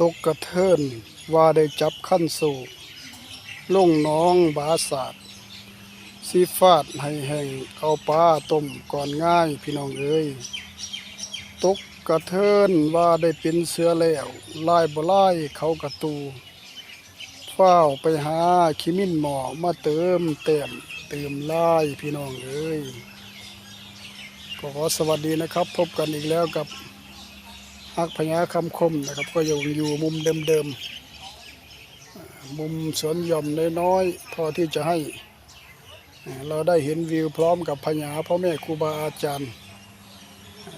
ตกกระเทินว่าได้จับขั้นสู่ลงน้องบาศาสตร์สีฟาดให้แห้งเอาปลาต้มก่อนง่ายพี่น้องเอ้ยตกกระเทินว่าได้เป็นเสือแล้วลายบ่ลายเขากระตูเฝ้าไปหาขิมินหมอมาเติมเต็มเติมลายพี่น้องเอ้ยก็ขอสวัสดีนะครับ พบกันอีกแล้วกับ ฮักพญาคำคมนะครับ ก็ยังอยู่มุมเดิมๆ มุมสวนหย่อมน้อยๆ พอที่จะให้ เราได้เห็นวิวพร้อมกับพญาพ่อแม่ครูบาอาจารย์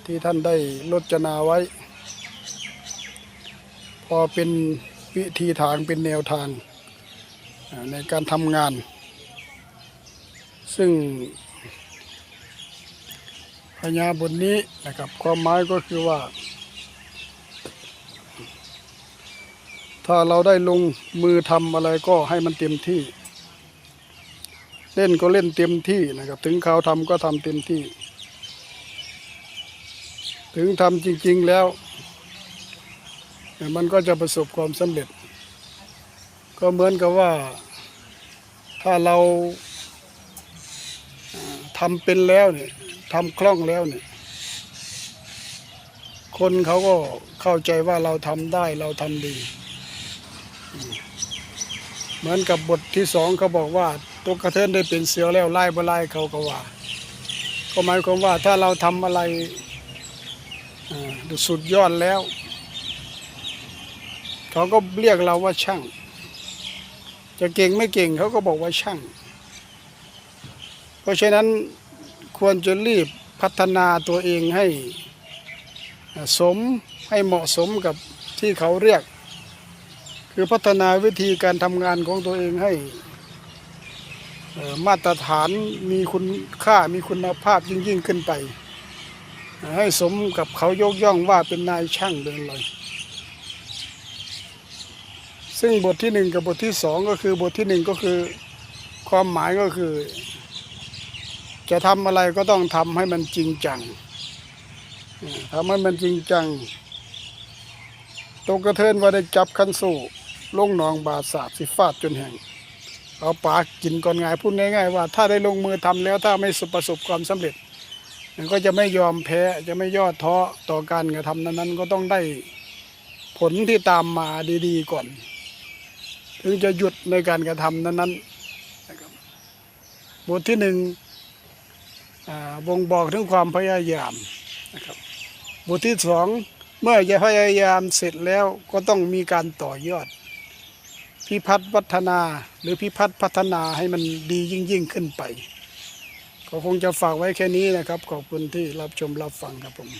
ที่ท่านได้รจนาไว้ พอเป็นวิธีทางเป็นแนวทางในการทำงาน ซึ่งพญาบนนี้นะครับความหมายก็คือว่า ถ้าเราได้ลงมือทำอะไรก็ให้มันเต็มที่ เล่นก็เล่นเต็มที่นะครับ ถึงเขาทำก็ทำเต็มที่ ถึงทำจริง ๆแล้วเอ่อมันก็จะประสบความสำเร็จ ก็เหมือนกับว่า ถ้าเราทำเป็นแล้วเนี่ยทำคล่องแล้วเนี่ยคนเขาก็เข้าใจว่าเราทำได้เราทำดี เหมือนกับบทที่สองเขาบอกว่าตกกระเทินได้เป็นเสือแล้วไล่บ่ไล่เขาก็ว่า ก็หมายความว่าถ้าเราทำอะไรสุดยอดแล้ว เขาก็เรียกเราว่าช่าง จะเก่งไม่เก่งเขาก็บอกว่าช่าง เพราะฉะนั้นควรจะรีบพัฒนาตัวเองให้สมให้เหมาะสมกับที่เขาเรียก คือพัฒนาวิธีการทำงานของตัวเองให้มาตรฐานมีคุณค่ามีคุณภาพยิ่งยิ่งขึ้นไป ให้สมกับเขายกย่องว่าเป็นนายช่างเป็นอะไรซึ่งบทที่หนึ่งกับบทที่สองก็คือบทที่หนึ่งก็คือความหมายก็คือ จะทำอะไรก็ต้องทำให้มันจริงจังทำให้มันจริงจังตกกระเทินว่าได้จับคันสู้ ลงหนองบาสาบสิฟาดจนแห้งเอาปากกินก่อนไงายพูดง่ายๆว่า ถ้าได้ลงมือทำแล้วถ้าไม่ประสบความสำเร็จ มันก็จะไม่ยอมแพ้จะไม่ย่อท้อต่อการกระทำนั้นๆ ก็ต้องได้ผลที่ตามมาดีๆก่อน ถึงจะหยุดในการกระทำนั้นๆนะครับบทที่หนึ่งอ่าบ่งบอกถึงความพยายามนะครับบทที่สองเมื่อจะพยายามเสร็จแล้วก็ต้องมีการต่อยอด พิพัฒน์วัฒนาหรือพิพัฒน์พัฒนาให้มันดียิ่งยิ่งขึ้นไปก็คงจะฝากไว้แค่นี้นะครับ ขอบคุณที่รับชมรับฟังครับผม